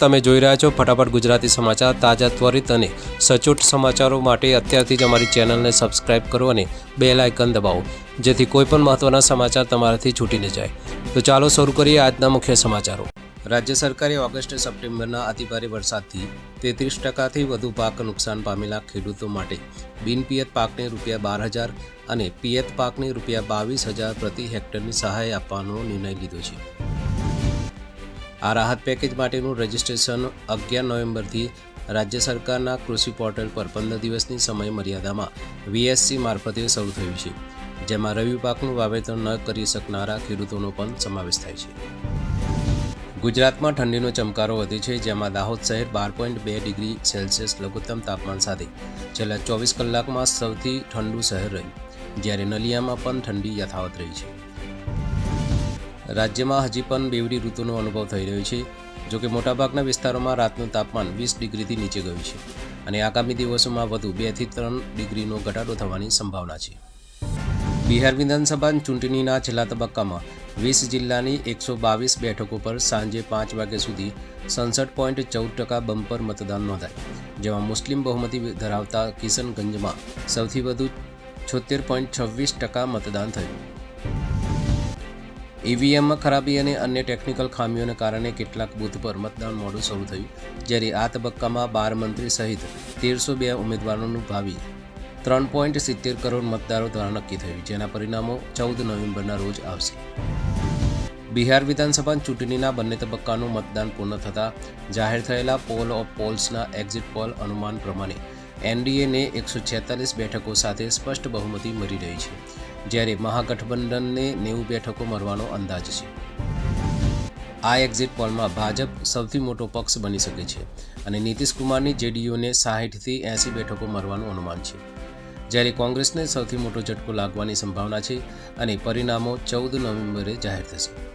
તમે જોઈ રહ્યા છો ફટાફટ ગુજરાતી સમાચાર તાજા ત્વરિત અને સચોટ સમાચારો માટે અત્યારથી જ અમારી ચેનલને સબસ્ક્રાઇબ કરો અને બે લાયકન દબાવો, જેથી કોઈપણ મહત્ત્વના સમાચાર તમારાથી છૂટી ન જાય. તો ચાલો શરૂ કરીએ આજના મુખ્ય સમાચારો. રાજ્ય સરકારે ઓગસ્ટ સપ્ટેમ્બરના અતિભારે વરસાદથી તેત્રીસ ટકાથી વધુ પાક નુકસાન પામેલા ખેડૂતો માટે બિનપિયત પાકને રૂપિયા બાર હજાર અને પિયત પાકને રૂપિયા બાવીસ હજાર પ્રતિ હેક્ટરની સહાય આપવાનો નિર્ણય લીધો છે. આ રાહત પેકેજ માટેનું રજિસ્ટ્રેશન અગિયાર નવેમ્બરથી રાજ્ય સરકારના કૃષિ પોર્ટલ પર પંદર દિવસની સમય મર્યાદામાં વીએસસી મારફતે શરૂ થયું છે, જેમાં રવિ પાકનું વાવેતર ન કરી શકનારા ખેડૂતોનો પણ સમાવેશ થાય છે. ગુજરાતમાં ઠંડીનો ચમકારો વધે છે, જેમાં દાહોદ શહેર બાર પોઈન્ટ બે ડિગ્રી સેલ્સિયસ લઘુત્તમ તાપમાન સાથે છેલ્લા ચોવીસ કલાકમાં સૌથી ઠંડુ શહેર રહ્યું, જ્યારે નલિયામાં પણ ઠંડી યથાવત રહી છે. રાજ્યમાં હજી પણ બેવડી ઋતુનો અનુભવ થઈ રહ્યો છે જો કે મોટાભાગના વિસ્તારોમાં રાતનું તાપમાન વીસ ડિગ્રીથી નીચે ગયું છે અને આગામી દિવસોમાં વધુ બેથી ત્રણ ડિગ્રીનો ઘટાડો થવાની સંભાવના છે. બિહાર વિધાનસભા ચૂંટણીના છેલ્લા તબક્કામાં વીસ જિલ્લાની એકસો બાવીસ બેઠકો પર સાંજે પાંચ વાગ્યા સુધી સડસઠ પોઈન્ટ ચૌદ ટકા બમ્પર મતદાન નોંધાય, જેમાં મુસ્લિમ બહુમતી ધરાવતા કિશનગંજમાં સૌથી વધુ છોતેર પોઈન્ટ છવ્વીસ ટકા મતદાન થયું. ઈવીએમમાં ખરાબી અને અન્ય ટેકનિકલ ખામીઓને કારણે કેટલાક બૂથ પર મતદાન મોડું શરૂ થયું, જ્યારે આ તબક્કામાં બાર મંત્રી સહિત તેરસો બે ઉમેદવારોનું ભાવિ ત્રણ પોઈન્ટ સિત્તેર કરોડ મતદારો દ્વારા નક્કી થયું, જેના પરિણામો ચૌદ નવેમ્બરના રોજ આવશે. બિહાર વિધાનસભા ચૂંટણીના બંને તબક્કાનું મતદાન પૂર્ણ થતાં જાહેર થયેલા પોલ ઓફ પોલ્સના એક્ઝિટ પોલ અનુમાન પ્રમાણે એનડીએને એકસો બેઠકો સાથે સ્પષ્ટ બહુમતી મળી રહી છે. જ્યારે મહાગઠબંધનને નેવું બેઠકો મળવાનો અંદાજ છે. આ એક્ઝિટ પોલમાં ભાજપ સૌથી મોટો પક્ષ બની શકે છે અને નીતિશ કુમારની જેડીયુને સાહીઠથી એંસી બેઠકો મળવાનું અનુમાન છે. જ્યારે કોંગ્રેસને સૌથી મોટો ઝટકો લાગવાની સંભાવના છે અને પરિણામો ચૌદ નવેમ્બરે જાહેર થશે.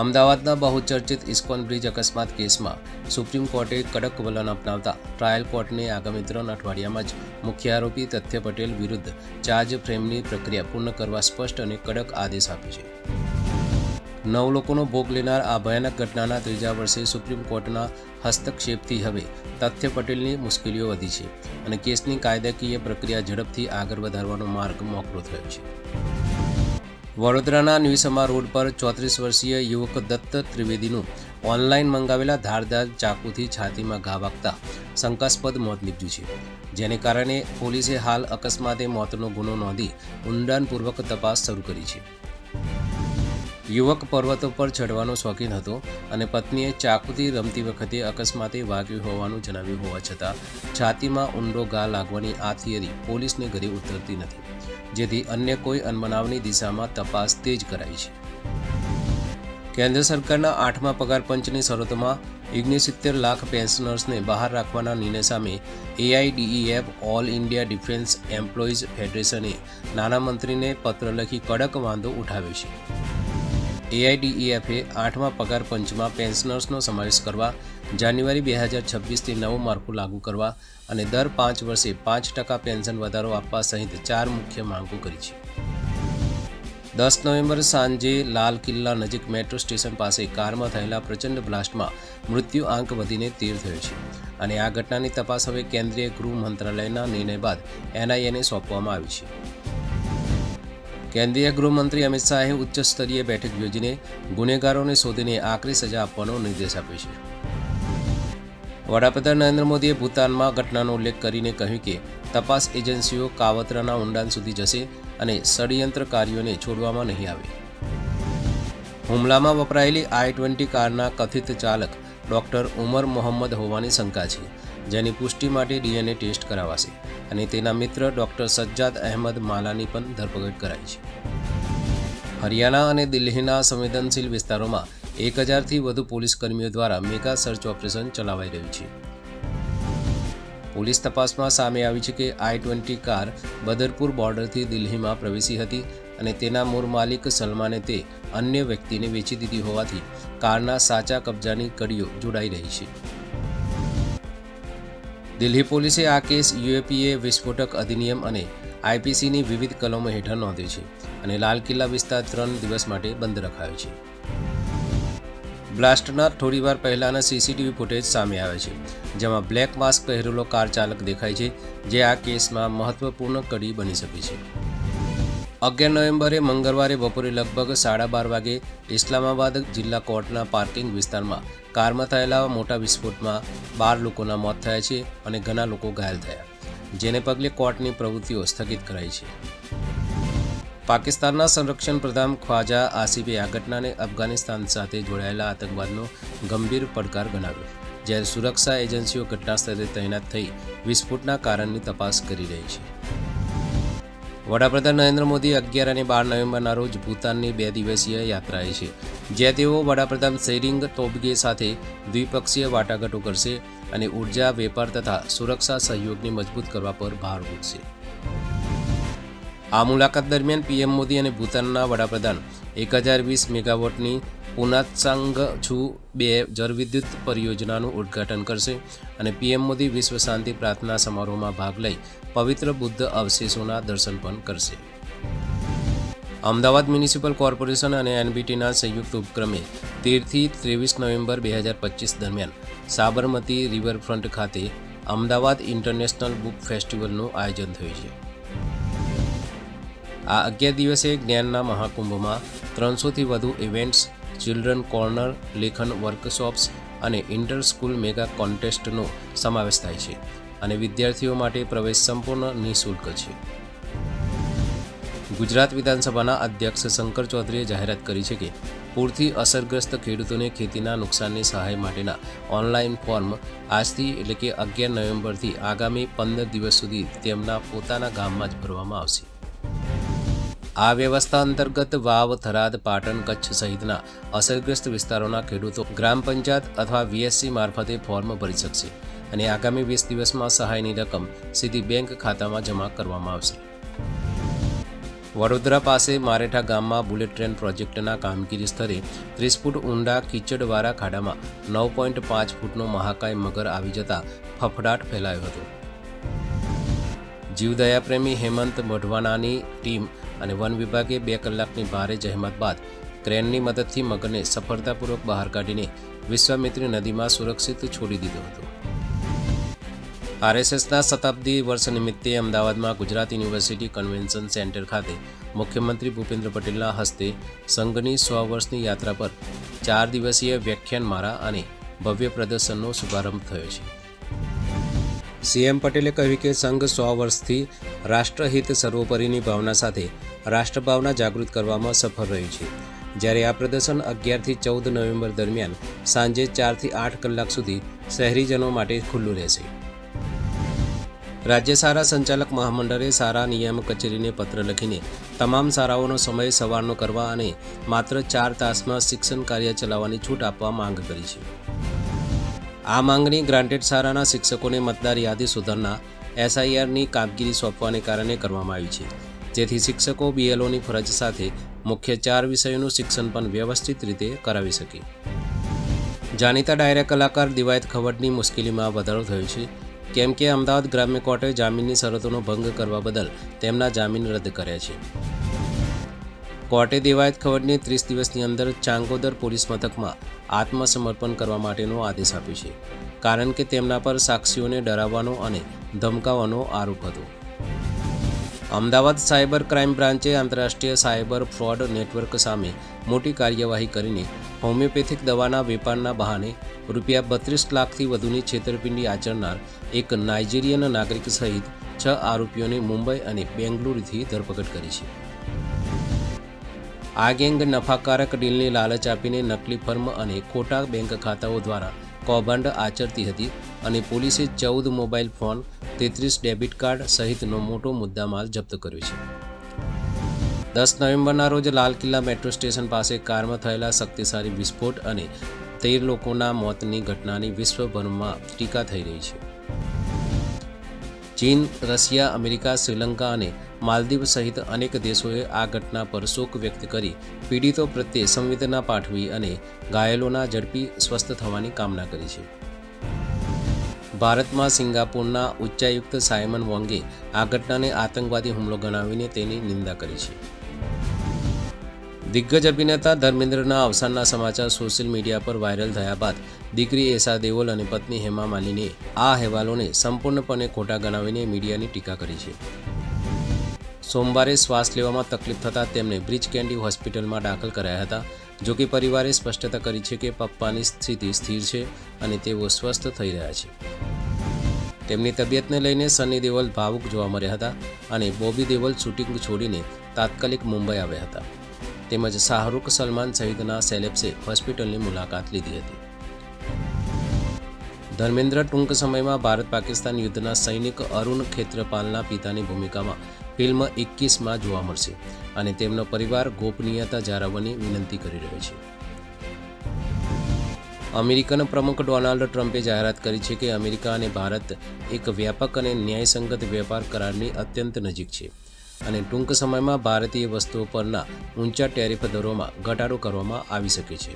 અમદાવાદના બહુચર્ચિત ઇસ્કોન બ્રિજ અકસ્માત કેસમાં સુપ્રીમ કોર્ટે કડક વલણ અપનાવતા ટ્રાયલ કોર્ટને આગામી ત્રણ અઠવાડિયામાં જ મુખ્ય આરોપી તથ્ય પટેલ વિરુદ્ધ ચાર્જ ફ્રેમની પ્રક્રિયા પૂર્ણ કરવા સ્પષ્ટ અને કડક આદેશ આપ્યો છે. નવ લોકોનો ભોગ લેનાર આ ભયાનક ઘટનાના ત્રીજા વર્ષે સુપ્રીમ કોર્ટના હસ્તક્ષેપથી હવે તથ્ય પટેલની મુશ્કેલીઓ વધી છે અને કેસની કાયદાકીય પ્રક્રિયા ઝડપથી આગળ વધારવાનો માર્ગ મોકળો થયો છે. વડોદરાના ન્યુસમા રોડ પર ચોત્રીસ વર્ષીય યુવક દત્ત ત્રિવેદીનું ઓનલાઈન મંગાવેલા ધારદાર ચાકુથી છાતીમાં ઘા વાગતા શંકાસ્પદ મોત નીપજ્યું છે. જેને કારણે પોલીસે હાલ અકસ્માતે મોતનો ગુનો નોંધી ઊંડાણપૂર્વક તપાસ શરૂ કરી છે. યુવક પર્વતો પર ચડવાનો શોખીન હતો અને પત્નીએ ચાકુથી રમતી વખતે અકસ્માતે વાગ્યું હોવાનું જણાવ્યું હોવા છતાં છાતીમાં ઊંડો ઘા લાગવાની આ થિયરી પોલીસને ઘરે ઉતરતી નથી. જેથી અન્ય કોઈ અનબનાવની દિશામાં તપાસ તેજ કરાઈ છે. કેન્દ્ર સરકારના આઠમા પગાર પંચની શરતોમાં ઓગણસિત્તેર લાખ પેન્શનર્સને બહાર રાખવાના નિર્ણય સામે AIDEF all India defence employees ફેડરેશને નાણામંત્રીને પત્ર લખી કડક વાંધો ઉઠાવ્યો છે. એઆઈડીઈએફે આઠમા પગાર પંચમાં પેન્શનર્સનો સમાવેશ કરવા, જાન્યુઆરી બે હજાર છવ્વીસથી નવું માળખું લાગુ કરવા અને દર પાંચ વર્ષે પાંચ ટકા પેન્શન વધારો આપવા સહિત ચાર મુખ્ય માંગો કરી છે. દસ નવેમ્બર સાંજે લાલ કિલ્લા નજીક મેટ્રો સ્ટેશન પાસે કારમાં થયેલા પ્રચંડ બ્લાસ્ટમાં મૃત્યુ આંક વધીને તેર થયો છે અને આ ઘટનાની તપાસ હવે કેન્દ્રીય ગૃહ મંત્રાલયના નિર્ણય બાદ એનઆઈએને સોંપવામાં આવી છે. કેન્દ્રીય ગૃહમંત્રી અમિત શાહે ઉચ્ચ સ્તરીય બેઠક યોજીને ગુનેગારોને શોધીને આકરી સજા આપવાનો નિર્દેશ આપ્યો છે. વડાપ્રધાન નરેન્દ્ર મોદીએ ભૂતાનમાં ઘટનાનો ઉલ્લેખ કરીને કહ્યું કે તપાસ એજન્સીઓ કાવતરાના ઊંડાણ સુધી જશે અને ષડયંત્રકારીઓને છોડવામાં નહીં આવે. હુમલામાં વપરાયેલી આઈ ટ્વેન્ટી કારના કથિત ચાલક ડોક્ટર ઉમર મોહમ્મદ હોવાની શંકા છે. જેની પુષ્ટિ માટે ડીએનએ ટેસ્ટ કરાવાશે અને તેના મિત્ર ડોક્ટર સજ્જાદ અહેમદ માલાની પણ ધરપકડ કરાઈ છે. હરિયાણા અને દિલ્હીના સંવેદનશીલ વિસ્તારોમાં એક હજારથી વધુ પોલીસ કર્મીઓ દ્વારા મેગા સર્ચ ઓપરેશન ચલાવાઈ રહ્યું છે. પોલીસ તપાસમાં સામે આવી છે કે આઈ ટ્વેન્ટી કાર બદરપુર બોર્ડરથી દિલ્હીમાં પ્રવેશી હતી અને તેના મૂળ માલિક સલમાને તે અન્ય વ્યક્તિને વેચી દીધી હોવાથી કારના સાચા કબજાની કડીઓ જોડાઈ રહી છે. દિલ્હી પોલીસે આ કેસ યુએપીએ વિસ્ફોટક અધિનિયમ અને આઈપીસીની વિવિધ કલમો હેઠળ નોંધ્યો છે અને લાલ કિલ્લા વિસ્તાર ત્રણ દિવસ માટે બંધ રખાયો છે. બ્લાસ્ટના થોડીવાર પહેલાંના સીસીટીવી ફૂટેજ સામે આવે છે, જેમાં બ્લેક માસ્ક પહેરેલો કાર ચાલક દેખાય છે, જે આ કેસમાં મહત્વપૂર્ણ કડી બની શકે છે. અગિયાર નવેમ્બરે મંગળવારે બપોરે લગભગ સાડા બાર વાગે ઇસ્લામાબાદ જિલ્લા કોર્ટના પાર્કિંગ વિસ્તારમાં કારમાં થયેલા મોટા વિસ્ફોટમાં બાર લોકોના મોત થયા છે અને ઘણા લોકો ઘાયલ થયા, જેને પગલે કોર્ટની પ્રવૃત્તિઓ સ્થગિત કરાઈ છે. પાકિસ્તાનના સંરક્ષણ પ્રધાન ખ્વાજા આસિફે આ ઘટનાને અફઘાનિસ્તાન સાથે જોડાયેલા આતંકવાદનો ગંભીર પડકાર ગણાવ્યો, જ્યારે સુરક્ષા એજન્સીઓ ઘટનાસ્થળે તૈનાત થઈ વિસ્ફોટના કારણની તપાસ કરી રહી છે. વડાપ્રધાન નરેન્દ્ર મોદી અગિયાર અને બાર નવેમ્બરના રોજ ભૂતાનની બે દિવસીય યાત્રાએ છે, જ્યાં તેઓ વડાપ્રધાન શેરિંગ તોબગે સાથે દ્વિપક્ષીય વાટાઘાટો કરશે અને ઊર્જા, વેપાર તથા સુરક્ષા સહયોગને મજબૂત કરવા પર ભાર મૂકશે. આ મુલાકાત દરમિયાન પીએમ મોદી અને ભૂતાનના વડાપ્રધાન એક હજાર વીસ મેગાવોટની પુનાત્સાંગ છુ બે જળવિદ્યુત પરિયોજનાનું ઉદ્ઘાટન કરશે અને પીએમ મોદી વિશ્વ શાંતિ પ્રાર્થના સમારોહમાં ભાગ લઈ પવિત્ર બુદ્ધ અવશેષોના દર્શન પણ કરશે. અમદાવાદ મ્યુનિસિપલ કોર્પોરેશન અને એનબીટીના સંયુક્ત ઉપક્રમે તેરથી ત્રેવીસ નવેમ્બર બે હજાર પચીસ દરમિયાન સાબરમતી રિવરફ્રન્ટ ખાતે અમદાવાદ ઇન્ટરનેશનલ બુક ફેસ્ટિવલનું આયોજન થયું છે. આ અગિયાર દિવસે જ્ઞાનના મહાકુંભમાં ત્રણસોથી વધુ ઇવેન્ટ્સ, ચિલ્ડ્રન કોર્નર, લેખન વર્કશોપ્સ અને ઇન્ટર સ્કૂલ મેગા કોન્ટેસ્ટનો સમાવેશ થાય છે અને વિદ્યાર્થીઓ માટે પ્રવેશ સંપૂર્ણ નિઃશુલ્ક છે. ગુજરાત વિધાનસભાના અધ્યક્ષ શંકર ચૌધરીએ જાહેરાત કરી છે કે પૂરથી અસરગ્રસ્ત ખેડૂતોને ખેતીના નુકસાનની સહાય માટેના ઓનલાઈન ફોર્મ આજથી એટલે કે અગિયાર નવેમ્બરથી આગામી પંદર દિવસ સુધી તેમના પોતાના ગામમાં જ ભરવામાં આવશે. આ વ્યવસ્થા અંતર્ગત વાવ, થરાદ, પાટણ, કચ્છ સહિતના અસરગ્રસ્ત વિસ્તારોના ખેડૂતો ગ્રામ પંચાયત અથવા વીએસસી મારફતે ફોર્મ ભરી શકશે અને આગામી વીસ દિવસમાં સહાયની રકમ સીધી બેંક ખાતામાં જમા કરવામાં આવશે. વડોદરા પાસે મારેઠા ગામમાં બુલેટ ટ્રેન પ્રોજેક્ટના કામગીરી સ્તરે ત્રીસ ફૂટ ઊંડા કીચડવાળા ખાડામાં નવ પોઈન્ટ પાંચ ફૂટનો મહાકાય મગર આવી જતા ફફડાટ ફેલાયો હતો. જીવદયા પ્રેમી હેમંત મોઢવાનાની ટીમ અને વન વિભાગે બે કલાકની ભારે જહેમત બાદ ક્રેનની મદદથી મગરને સફળતાપૂર્વક બહાર કાઢીને વિશ્વામિત્રી નદીમાં સુરક્ષિત છોડી દીધો હતો. આરએસએસના શતાબ્દી વર્ષ નિમિત્તે અમદાવાદમાં ગુજરાત યુનિવર્સિટી કન્વેન્શન સેન્ટર ખાતે મુખ્યમંત્રી ભૂપેન્દ્ર પટેલના હસ્તે સંઘની સો વર્ષની યાત્રા પર ચાર દિવસીય વ્યાખ્યાનમાળા અને ભવ્ય પ્રદર્શનનો શુભારંભ થયો છે. સીએમ પટેલે કહ્યું કે સંઘ સો વર્ષથી રાષ્ટ્રહિત સર્વોપરીની ભાવના સાથે રાષ્ટ્રભાવના જાગૃત કરવામાં સફળ રહ્યું છે. જ્યારે આ પ્રદર્શન અગિયારથી ચૌદ નવેમ્બર દરમિયાન સાંજે ચારથી આઠ કલાક સુધી શહેરીજનો માટે ખુલ્લું રહેશે. રાજ્ય સારા સંચાલક મહામંડળે સારા નિયામક કચેરીને પત્ર લખીને તમામ શાળાઓનો સમય સવારનો કરવા અને માત્ર ચાર તાસમાં શિક્ષણ કાર્ય ચલાવવાની છૂટ આપવા માંગ કરી છે. આ માંગણી ગ્રાન્ટેડ શાળાના શિક્ષકોને મતદાર યાદી સુધારના એસઆઈઆરની કામગીરી સોંપવાને કારણે કરવામાં આવી છે. જેથી શિક્ષકો બીએલઓની ફરજ સાથે મુખ્ય ચાર વિષયોનું શિક્ષણ પણ વ્યવસ્થિત રીતે કરાવી શકે. જાણીતા ડાયરા કલાકાર દિવાયત ખવડની મુશ્કેલીમાં વધારો થયો છે. કેમ કે અમદાવાદ ગ્રામ્ય કોર્ટે જામીનની શરતોનો ભંગ કરવા બદલ તેમના જામીન રદ કર્યા છે. કોર્ટે દેવાયત ખવડને ત્રીસ દિવસની અંદર ચાંગોદર પોલીસ મથકમાં આત્મસમર્પણ કરવા માટેનો આદેશ આપ્યો છે. કારણ કે તેમના પર સાક્ષીઓને ડરાવવાનો અને ધમકાવવાનો આરોપ હતો. અમદાવાદ સાયબર ક્રાઇમ બ્રાન્ચે આંતરરાષ્ટ્રીય સાયબર ફ્રોડ નેટવર્ક સામે મોટી કાર્યવાહી કરીને હોમિયોપેથિક દવાના વેપારના બહાને રૂપિયા બત્રીસ લાખથી વધુની છેતરપિંડી આચરનાર એક નાઇજીરિયન નાગરિક સહિત છ આરોપીઓને મુંબઈ અને બેંગલુરુથી ધરપકડ કરી છે. આ ગેંગ નફાકારક ડીલની લાલચ આપીને નકલી ફર્મ અને ખોટા બેંક ખાતાઓ દ્વારા કૌભાંડ આચરતી હતી અને પોલીસે ચૌદ મોબાઈલ ફોન, તેત્રીસ ડેબિટ કાર્ડ સહિતનો મોટો મુદ્દામાલ જપ્ત કર્યો છે. દસ નવેમ્બરના રોજ લાલ કિલ્લા મેટ્રો સ્ટેશન પાસે કારમાં થયેલા શક્તિશાળી વિસ્ફોટ અને તેર લોકોના મોતની ઘટનાની વિશ્વભરમાં ટીકા થઈ રહી છે. ચીન, રશિયા, અમેરિકા, શ્રીલંકા અને માલદીવ સહિત અનેક દેશોએ આ ઘટના પર શોક વ્યક્ત કરી પીડિતો પ્રત્યે સંવેદના પાઠવી અને ઘાયલોના ઝડપી સ્વસ્થ થવાની કામના કરી છે. ભારતમાં સિંગાપુરના ઉચ્ચાયુક્ત સાયમન વોંગે આ ઘટનાને આતંકવાદી હુમલો ગણાવીને તેની નિંદા કરી છે. દિગ્ગજ અભિનેતા ધર્મેન્દ્રના અવસાનના સમાચાર સોશિયલ મીડિયા પર વાયરલ થયા બાદ દીકરી એશા દેઓલ અને પત્ની હેમા માલિનીએ આ અહેવાલોને સંપૂર્ણપણે ખોટા ગણાવીને મીડિયાની ટીકા કરી છે. સોમવારે શ્વાસ લેવામાં તકલીફ થતાં તેમને બ્રિજ કેન્ડી હોસ્પિટલમાં દાખલ કરાયા હતા, જો કે પરિવારે સ્પષ્ટતા કરી છે કે પપ્પાની સ્થિતિ સ્થિર છે અને તેઓ સ્વસ્થ થઈ રહ્યા છે. તેમની તબિયતને લઈને સની દેઓલ ભાવુક જોવા મળ્યા હતા અને બોબી દેવલ શૂટિંગ છોડીને તાત્કાલિક મુંબઈ આવ્યા હતા. તેમજ શાહરૂખ સલમાન સહિતના સેલેબ્સે હોસ્પિટલની મુલાકાત લીધી હતી. ધર્મેન્દ્ર ટૂંક સમયમાં ભારત પાકિસ્તાન યુદ્ધના સૈનિક અરુણ ખેત્રપાલના પિતાની ભૂમિકામાં ફિલ્મ એકવીસમાં જોવા મળશે અને તેમનો પરિવાર ગોપનીયતા જાળવવાની વિનંતી કરી રહ્યો છે. અમેરિકન પ્રમુખ ડોનાલ્ડ ટ્રમ્પે જાહેરાત કરી છે કે અમેરિકા અને ભારત એક વ્યાપક અને ન્યાયસંગત વેપાર કરારની અત્યંત નજીક છે. અને ટૂંક સમયમાં ભારતીય વસ્તુઓ પરના ઊંચા ટેરિફ દરોમાં ઘટાડો કરવામાં આવી શકે છે.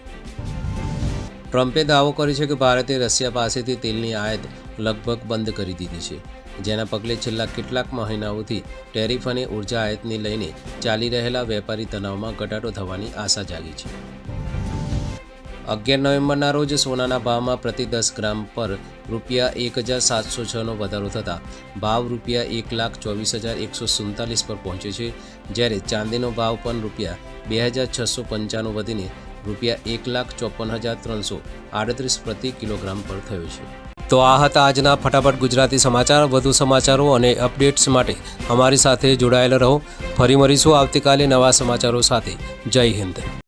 ટ્રમ્પે દાવો કર્યો છે કે ભારતે રશિયા પાસેથી તેલની આયાત લગભગ બંધ કરી દીધી છે, જેના પગલે છેલ્લા કેટલાક મહિનાઓથી ટેરિફ અને ઊર્જા આયાતને લઈને ચાલી રહેલા વેપારી તણાવમાં ઘટાડો થવાની આશા જાગી છે. અગિયાર નવેમ્બરના રોજ સોનાના ભાવમાં પ્રતિ દસ ગ્રામ પર રૂપિયા એક હજાર સાતસો છનો વધારો થતાં ભાવ રૂપિયા એક લાખ ચોવીસ હજાર એકસો સુડતાલીસ પર પહોંચ્યો છે, જ્યારે ચાંદીનો ભાવ પણ રૂપિયા બે હજાર છસો પંચાણું વધીને રૂપિયા એક લાખ ચોપન હજાર ત્રણસો આડત્રીસ પ્રતિ કિલોગ્રામ પર થયો છે. તો આ હતા આજના ફટાફટ ગુજરાતી સમાચાર. વધુ સમાચારો અને અપડેટ્સ માટે અમારી સાથે જોડાયેલા રહો. ફરી મળીશું આવતીકાલે નવા સમાચારો સાથે. જય હિન્દ.